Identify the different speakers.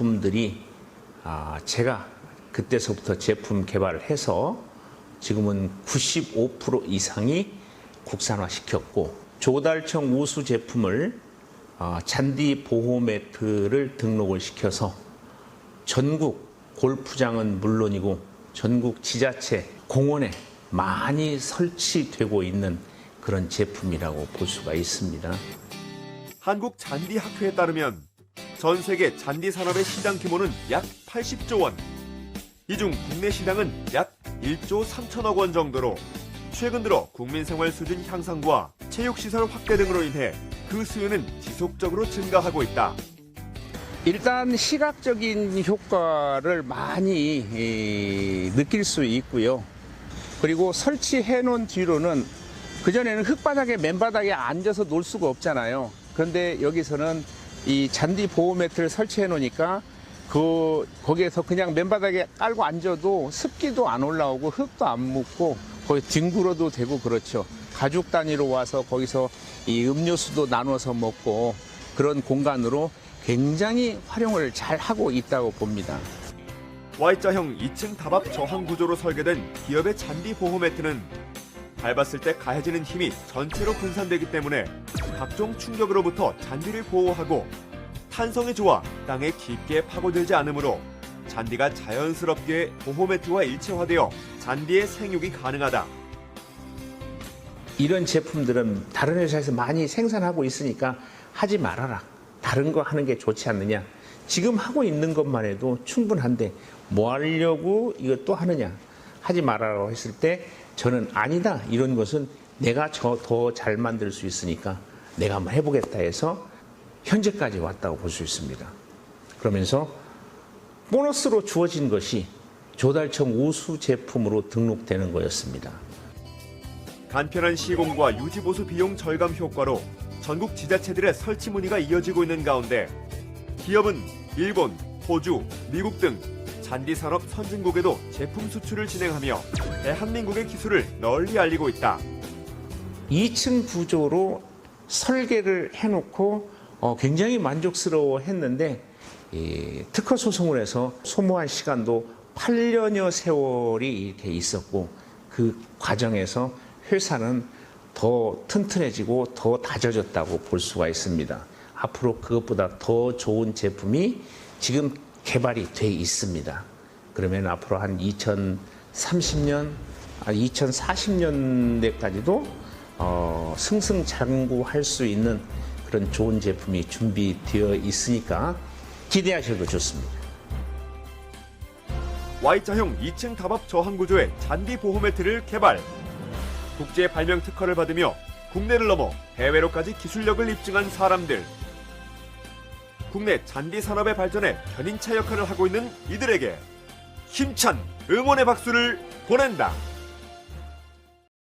Speaker 1: 제품들이 아, 제가 그때서부터 제품 개발을 해서 지금은 95% 이상이 국산화 시켰고 조달청 우수 제품을 아, 잔디 보호 매트를 등록을 시켜서 전국 골프장은 물론이고 전국 지자체 공원에 많이 설치되고 있는 그런 제품이라고 볼 수가 있습니다.
Speaker 2: 한국 잔디 학회에 따르면 전 세계 잔디 산업의 시장 규모는 약 80조 원. 이 중 국내 시장은 약 1조 3천억 원 정도로 최근 들어 국민 생활 수준 향상과 체육 시설 확대 등으로 인해 그 수요는 지속적으로 증가하고 있다.
Speaker 1: 일단 시각적인 효과를 많이 이, 느낄 수 있고요. 그리고 설치해 놓은 뒤로는 그전에는 흙바닥에 맨바닥에 앉아서 놀 수가 없잖아요. 그런데 여기서는 이 잔디 보호 매트를 설치해 놓으니까 그 거기에서 그냥 맨바닥에 깔고 앉아도 습기도 안 올라오고 흙도 안 묻고 거기 뒹굴어도 되고 그렇죠. 가족 단위로 와서 거기서 이 음료수도 나눠서 먹고 그런 공간으로 굉장히 활용을 잘 하고 있다고 봅니다.
Speaker 2: Y자형 2층 다밥 저항 구조로 설계된 기업의 잔디 보호 매트는 밟았을 때 가해지는 힘이 전체로 분산되기 때문에 각종 충격으로부터 잔디를 보호하고 탄성이 좋아 땅에 깊게 파고들지 않으므로 잔디가 자연스럽게 보호 매트와 일체화되어 잔디의 생육이 가능하다.
Speaker 1: 이런 제품들은 다른 회사에서 많이 생산하고 있으니까 하지 말아라. 다른 거 하는 게 좋지 않느냐. 지금 하고 있는 것만 해도 충분한데 뭐 하려고 이것도 하느냐. 하지 말아라고 했을 때 저는 아니다. 이런 것은 내가 저 더 잘 만들 수 있으니까 내가 한번 해보겠다 해서 현재까지 왔다고 볼 수 있습니다. 그러면서 보너스로 주어진 것이 조달청 우수 제품으로 등록되는 거였습니다.
Speaker 2: 간편한 시공과 유지보수 비용 절감 효과로 전국 지자체들의 설치 문의가 이어지고 있는 가운데 기업은 일본, 호주, 미국 등 잔디 산업 선진국에도 제품 수출을 진행하며 대한민국의 기술을 널리 알리고 있다.
Speaker 1: 2층 구조로 설계를 해놓고 어, 굉장히 만족스러워 했는데 이 특허 소송을 해서 소모한 시간도 8년여 세월이 이렇게 있었고 그 과정에서 회사는 더 튼튼해지고 더 다져졌다고 볼 수가 있습니다. 앞으로 그것보다 더 좋은 제품이 지금 개발이 돼 있습니다. 그러면 앞으로 한 2030년, 아, 2040년대까지도 어, 승승장구할 수 있는 그런 좋은 제품이 준비되어 있으니까 기대하셔도 좋습니다.
Speaker 2: Y자형 2층 다밥 저항 구조의 잔디 보호 매트를 개발. 국제 발명 특허를 받으며 국내를 넘어 해외로까지 기술력을 입증한 사람들. 국내 잔디 산업의 발전에 견인차 역할을 하고 있는 이들에게 힘찬 응원의 박수를 보낸다.